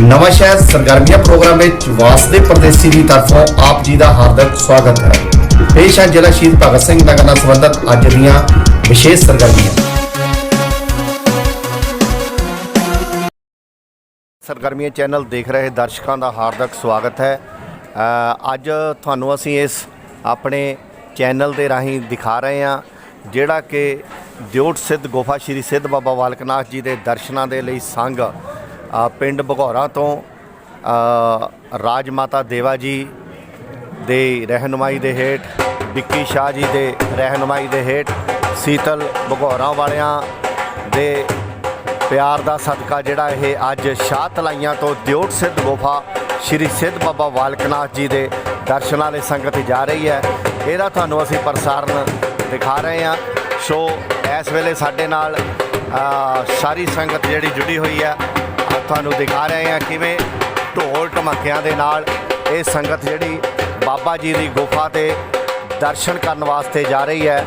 ਨਵਾਂ ਸ਼ਹਿਰ ਸਰਗਰਮੀਆਂ ਪ੍ਰੋਗਰਾਮ ਵਿੱਚ ਵਾਸਦੇ ਪਰਦੇਸੀ ਦੀ ਤਰਫੋਂ ਆਪ ਜੀ ਦਾ ਹਾਰਦਿਕ ਸਵਾਗਤ ਹੈ। ਪੇਸ਼ ਹੈ ਜ਼ਿਲ੍ਹਾ ਸ਼ਹੀਦ ਭਗਤ ਸਿੰਘ ਨਗਰ ਨਾਲ ਸੰਬੰਧਿਤ ਅੱਜ ਦੀਆਂ ਵਿਸ਼ੇਸ਼ ਸਰਗਰਮੀਆਂ। ਸਰਗਰਮੀਆਂ ਚੈਨਲ ਦੇਖ ਰਹੇ ਦਰਸ਼ਕਾਂ ਦਾ ਹਾਰਦਿਕ ਸਵਾਗਤ ਹੈ। ਅੱਜ ਤੁਹਾਨੂੰ ਅਸੀਂ ਇਸ ਆਪਣੇ ਚੈਨਲ ਦੇ ਰਾਹੀਂ ਦਿਖਾ ਰਹੇ ਹਾਂ ਜਿਹੜਾ ਕਿ ਦਿਓਟ ਸਿੱਧ ਗੁਫਾ ਸ਼੍ਰੀ ਸਿੱਧ ਬਾਬਾ ਬਾਲਕਨਾਥ ਜੀ ਦੇ ਦਰਸ਼ਨਾਂ ਦੇ ਲਈ ਸੰਘ ਪਿੰਡ ਬਘੌਰਾ ਤੋਂ ਰਾਜ ਮਾਤਾ ਦੇਵਾ ਜੀ ਦੇ ਰਹਿਨੁਮਾਈ ਦੇ ਹੇਠ, ਵਿੱਕੀ ਸ਼ਾਹ ਜੀ ਦੇ ਰਹਿਨੁਮਾਈ ਦੇ ਹੇਠ, ਸੀਤਲ ਭਗੌਰਾਂ ਵਾਲਿਆਂ ਦੇ ਪਿਆਰ ਦਾ ਸਦਕਾ ਜਿਹੜਾ ਇਹ ਅੱਜ ਸ਼ਾਹ ਤਲਾਈਆਂ ਤੋਂ ਦਿਓਟ ਸਿੱਧ ਗੁਫਾ ਸ਼੍ਰੀ ਸਿੱਧ ਬਾਬਾ ਬਾਲਕਨਾਥ ਜੀ ਦੇ ਦਰਸ਼ਨਾਂ ਲਈ ਸੰਗਤ ਜਾ ਰਹੀ ਹੈ। ਇਹਦਾ ਤੁਹਾਨੂੰ ਅਸੀਂ ਪ੍ਰਸਾਰਣ ਦਿਖਾ ਰਹੇ ਹਾਂ। ਸੋ ਇਸ ਵੇਲੇ ਸਾਡੇ ਨਾਲ ਸਾਰੀ ਸੰਗਤ ਜਿਹੜੀ ਜੁੜੀ ਹੋਈ ਹੈ ਤੁਹਾਨੂੰ ਦਿਖਾ ਰਹੇ ਹਾਂ ਕਿਵੇਂ ਢੋਲ ਢਮੱਕਿਆਂ ਦੇ ਨਾਲ ਇਹ ਸੰਗਤ ਜਿਹੜੀ ਬਾਬਾ ਜੀ ਦੀ ਗੁਫਾ ਤੇ ਦਰਸ਼ਨ ਕਰਨ ਵਾਸਤੇ ਜਾ ਰਹੀ ਹੈ।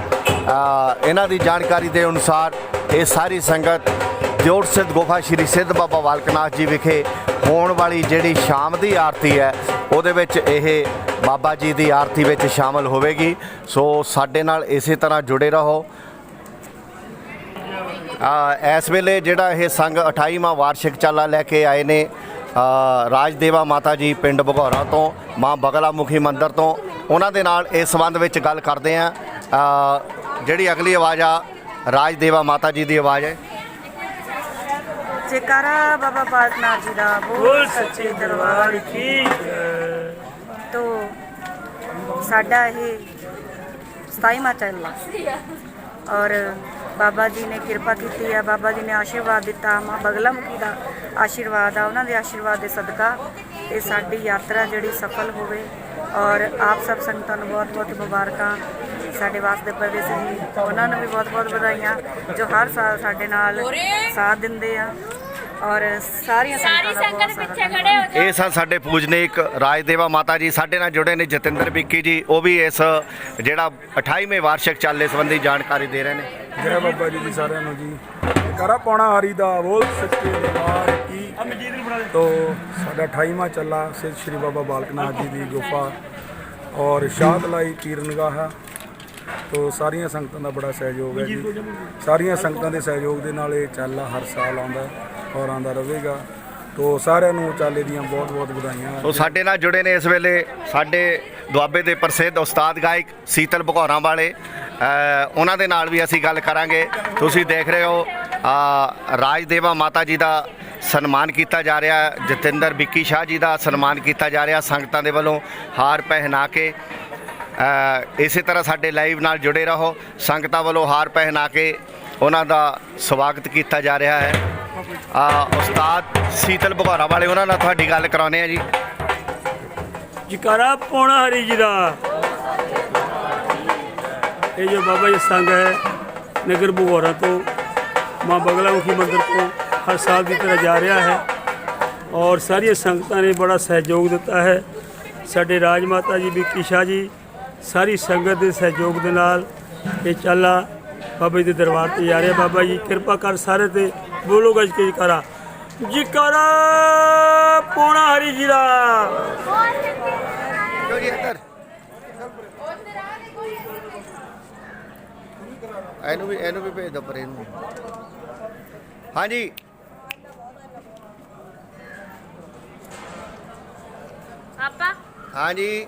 ਇਹਨਾਂ ਦੀ ਜਾਣਕਾਰੀ ਦੇ ਅਨੁਸਾਰ ਇਹ ਸਾਰੀ ਸੰਗਤ ਜੋੜ ਸਿੱਧ ਗੁਫਾ ਸ਼੍ਰੀ ਸਿੱਧ ਬਾਬਾ ਬਾਲਕਨਾਥ ਜੀ ਵਿਖੇ ਹੋਣ ਵਾਲੀ ਜਿਹੜੀ ਸ਼ਾਮ ਦੀ ਆਰਤੀ ਹੈ, ਉਹਦੇ ਵਿੱਚ ਇਹ ਬਾਬਾ ਜੀ ਦੀ ਆਰਤੀ ਵਿੱਚ ਸ਼ਾਮਲ ਹੋਵੇਗੀ। ਸੋ ਸਾਡੇ ਨਾਲ ਇਸੇ ਤਰ੍ਹਾਂ ਜੁੜੇ ਰਹੋ। ਇਸ ਵੇਲੇ ਜਿਹੜਾ ਇਹ ਸੰਘ 28ਵਾਂ ਵਾਰਸ਼ਿਕ ਚਾਲਾ ਲੈ ਕੇ ਆਏ ਨੇ ਰਾਜਦੇਵਾ ਮਾਤਾ ਜੀ ਪਿੰਡ ਬਘੌਰਾ ਤੋਂ, ਮਾਂ ਬਗਲਾ ਮੁਖੀ ਮੰਦਿਰ ਤੋਂ। ਉਹਨਾਂ ਦੇ ਨਾਲ ਇਸ ਸੰਬੰਧ ਵਿੱਚ ਗੱਲ ਕਰਦੇ ਆ ਜਿਹੜੀ ਅਗਲੀ ਆਵਾਜ਼ ਆ, ਰਾਜਦੇਵਾ ਮਾਤਾ ਜੀ ਦੀ ਆਵਾਜ਼ ਹੈ। ਜੈਕਾਰਾ ਬਾਬਾ ਬਾਲਕਨਾਥ ਜੀ ਦਾ ਬੋਲ ਸੱਚੇ ਦਰਬਾਰ ਕੀ ਤੋਂ ਸਾਡਾ ਇਹ 27ਵਾਂ ਚੱਲਾ। ਔਰ ਬਾਬਾ ਜੀ ਨੇ ਕਿਰਪਾ ਕੀਤੀ ਆ, ਬਾਬਾ ਜੀ ਨੇ ਆਸ਼ੀਰਵਾਦ ਦਿੱਤਾ, ਮਾਂ ਬਗਲਾ ਮੁਖੀ ਦਾ ਆਸ਼ੀਰਵਾਦ ਆ, ਉਹਨਾਂ ਦੇ ਆਸ਼ੀਰਵਾਦ ਦੇ ਸਦਕਾ ਇਹ ਸਾਡੀ ਯਾਤਰਾ ਜਿਹੜੀ ਸਫਲ ਹੋਵੇ। ਔਰ ਆਪ ਸਭ ਸੰਗਤਾਂ ਨੂੰ ਬਹੁਤ ਬਹੁਤ ਮੁਬਾਰਕਾਂ। ਸਾਡੇ ਵਾਸਤੇ ਪਰਦੇਸੀ ਜੀ, ਉਹਨਾਂ ਨੂੰ ਵੀ ਬਹੁਤ ਬਹੁਤ ਵਧਾਈਆਂ, ਜੋ ਹਰ ਸਾਲ ਸਾਡੇ ਨਾਲ ਸਾਥ ਦਿੰਦੇ ਆ। ਔਰ ਸਾਰੀਆਂ ਸਾਰੀ ਸੰਗਤਾਂ ਦਾ ਸੰਗਤ ਬਹੁਤ ਪਿੱਛੇ ਖੜੇ ਹੋ ਜਾਓ। ਇਹ ਸਨ ਸਾਡੇ ਪੂਜਨੀਕ ਰਾਜਦੇਵਾ ਮਾਤਾ ਜੀ ਸਾਡੇ ਨਾਲ ਜੁੜੇ ਨੇ ਜਤਿੰਦਰ ਵਿੱਕੀ ਜੀ ਉਹ ਵੀ ਇਸ ਜਿਹੜਾ 28ਵੇਂ ਵਾਰਸ਼ਿਕ ਚਾਲੇ ਸੰਬੰਧੀ ਜਾਣਕਾਰੀ ਦੇ ਰਹੇ ਨੇ। ਜੈ ਬਾਬਾ ਜੀ ਦੀ ਸਾਰਿਆਂ ਨੂੰ ਜੀ। ਕਰਾ ਪੌਣਾ ਹਰੀ ਦਾ ਬੋਲ ਸੱਚੇ ਦਰਬਾਰ ਕੀ? ਤੋ ਸਾਡਾ 28ਵਾਂ ਚੱਲਾ ਸਿਰ ਸ਼੍ਰੀ ਬਾਬਾ ਬਾਲਕਨਾਥ ਜੀ ਦੀ ਗੁਫਾ ਔਰ ਸ਼ਾਹਤਲਾਈ ਪੀਰਨਗਾਹ ਹੈ ਤੋ ਸਾਰੀਆਂ ਸੰਗਤਾਂ ਦਾ ਬੜਾ ਸਹਿਯੋਗ ਹੈ ਜੀ। ਸਾਰੀਆਂ ਸੰਗਤਾਂ ਦੇ ਸਹਿਯੋਗ ਦੇ ਨਾਲ ਇਹ ਚਾਲਾ ਹਰ ਸਾਲ ਆਉਂਦਾ। ਔਰ ਆਉਂਦਾ ਰਹੇਗਾ। ਤੋ ਸਾਰਿਆਂ ਨੂੰ ਚਾਲੇ ਦੀਆਂ ਬਹੁਤ ਬਹੁਤ ਵਧਾਈਆਂ। ਸੋ ਸਾਡੇ ਨਾਲ ਜੁੜੇ ਨੇ ਇਸ ਵੇਲੇ ਸਾਡੇ ਦੁਆਬੇ ਦੇ ਪ੍ਰਸਿੱਧ ਉਸਤਾਦ ਗਾਇਕ ਸੀਤਲ ਭਗੌਰਾਂ ਵਾਲੇ। ਉਹਨਾਂ ਦੇ ਨਾਲ ਵੀ ਅਸੀਂ ਗੱਲ ਕਰਾਂਗੇ। ਤੁਸੀਂ ਦੇਖ ਰਹੇ ਹੋ ਰਾਜਦੇਵਾ ਮਾਤਾ ਜੀ ਦਾ ਸਨਮਾਨ ਕੀਤਾ ਜਾ ਰਿਹਾ, ਜਤਿੰਦਰ ਵਿੱਕੀ ਸ਼ਾਹ ਜੀ ਦਾ ਸਨਮਾਨ ਕੀਤਾ ਜਾ ਰਿਹਾ ਸੰਗਤਾਂ ਦੇ ਵੱਲੋਂ ਹਾਰ ਪਹਿਨਾ ਕੇ। ਇਸੇ ਤਰ੍ਹਾਂ ਸਾਡੇ ਲਾਈਵ ਨਾਲ ਜੁੜੇ ਰਹੋ, ਸੰਗਤਾਂ ਵੱਲੋਂ ਹਾਰ ਪਹਿਨਾ ਕੇ ਉਹਨਾਂ ਦਾ ਸਵਾਗਤ ਕੀਤਾ ਜਾ ਰਿਹਾ ਹੈ। ਅ, ਉਸਤਾਦ ਸੀਤਲ ਭਗੌਰਾ ਵਾਲੇ ਉਹਨਾਂ ਨਾਲ ਤੁਹਾਡੀ ਗੱਲ ਕਰਾਉਨੇ ਆ ਜੀ। ਜਕਾਰਾ ਪੌਣਾ ਹਰੀ ਜੀ ਦਾ। ਇਹ ਜੋ ਬਾਬਾ ਜੀ ਸੰਘ ਹੈ ਨਗਰ ਬੁਗੋਰਾ ਤੋਂ ਮਾਂ ਬਗਲਾ ਮੁਖੀ ਮੰਦਿਰ ਤੋਂ ਹਰ ਸਾਲ ਦੀ ਤਰ੍ਹਾਂ ਜਾ ਰਿਹਾ ਹੈ। ਔਰ ਸਾਰੀਆਂ ਸੰਗਤਾਂ ਨੇ ਬੜਾ ਸਹਿਯੋਗ ਦਿੱਤਾ ਹੈ। ਸਾਡੇ ਰਾਜ ਮਾਤਾ ਜੀ ਵਿੱਕੀ ਸ਼ਾਹ ਜੀ ਸਾਰੀ ਸੰਗਤ ਦੇ ਸਹਿਯੋਗ ਦੇ ਨਾਲ ਇਹ ਚਾਲਾ ਬਾਬਾ ਜੀ ਦੇ ਦਰਬਾਰ ਤੇ ਜਾ ਰਿਹਾ। ਬਾਬਾ ਜੀ ਕਿਰਪਾ ਕਰ ਸਾਰੇ ਤੇ ਬੋਲੋ ਗੱਜ ਕੇ ਜਕਾਰਾ ਜਕਾਰਾ ਪੌਣਾ ਹਰੀ ਜੀ ਦਾ। ਇਹਨੂੰ ਵੀ ਇਹਨੂੰ ਵੀ ਭੇਜ ਦਿਓ ਪਰ ਇਹਨੂੰ। ਹਾਂਜੀ। ਆਪਾਂ? ਹਾਂਜੀ।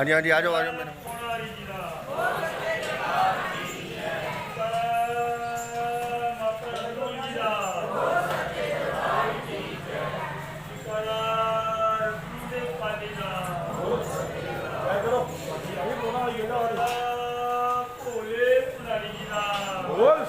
ਹਾਂਜੀ ਹਾਂਜੀ ਆ ਜਾਓ ਆ ਜਾਓ। ਮੇਰੇ ਭੋਲੇ ਪੁਰਾਣੀ ਜੀ ਦਾ ਬੋਲ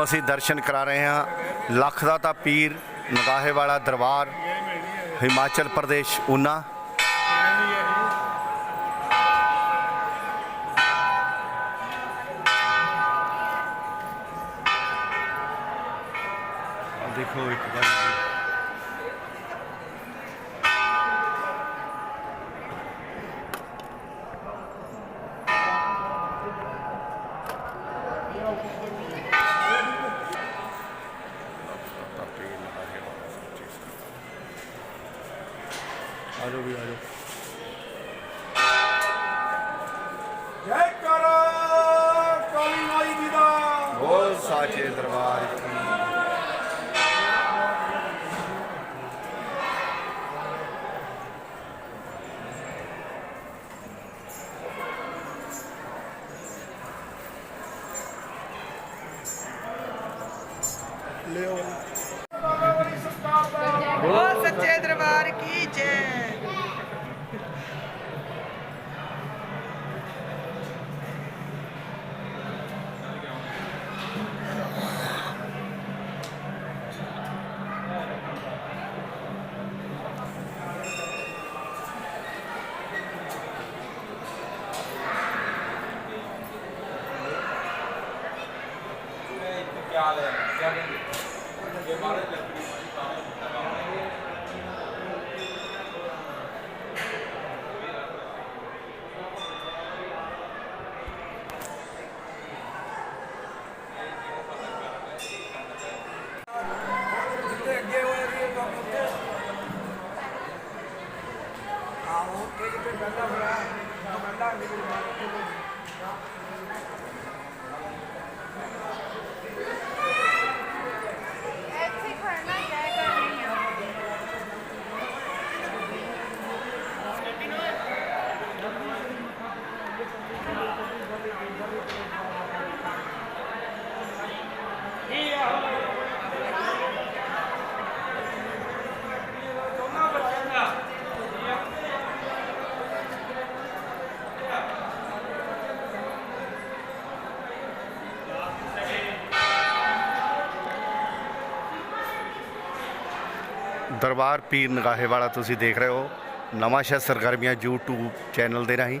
ਤੁਹਾਨੂੰ ਅਸੀਂ ਦਰਸ਼ਨ ਕਰਾ ਰਹੇ ਹਾਂ, ਲੱਖ ਦਾ ਤਾਂ ਪੀਰ ਨਗਾਹੇ ਵਾਲਾ ਦਰਬਾਰ, ਹਿਮਾਚਲ ਪ੍ਰਦੇਸ਼ ਉਨਾ ਦੇਖੋ ਇੱਕ ਵਾਰ। ਜੈ ਕਰ ਕਾਲੀ ਮਾਈ ਦੀ ਦਾ। ਬੋਲ ਸਾਚੇ ਦਰਬਾਰ ਦਰਬਾਰ ਪੀਰ ਨਗਾਹੇ ਵਾਲਾ ਤੁਸੀਂ ਦੇਖ ਰਹੇ ਹੋ। ਨਵਾਂ ਸ਼ਹਿਰ ਸਰਗਰਮੀਆਂ YouTube ਚੈਨਲ ਦੇ ਰਾਹੀਂ।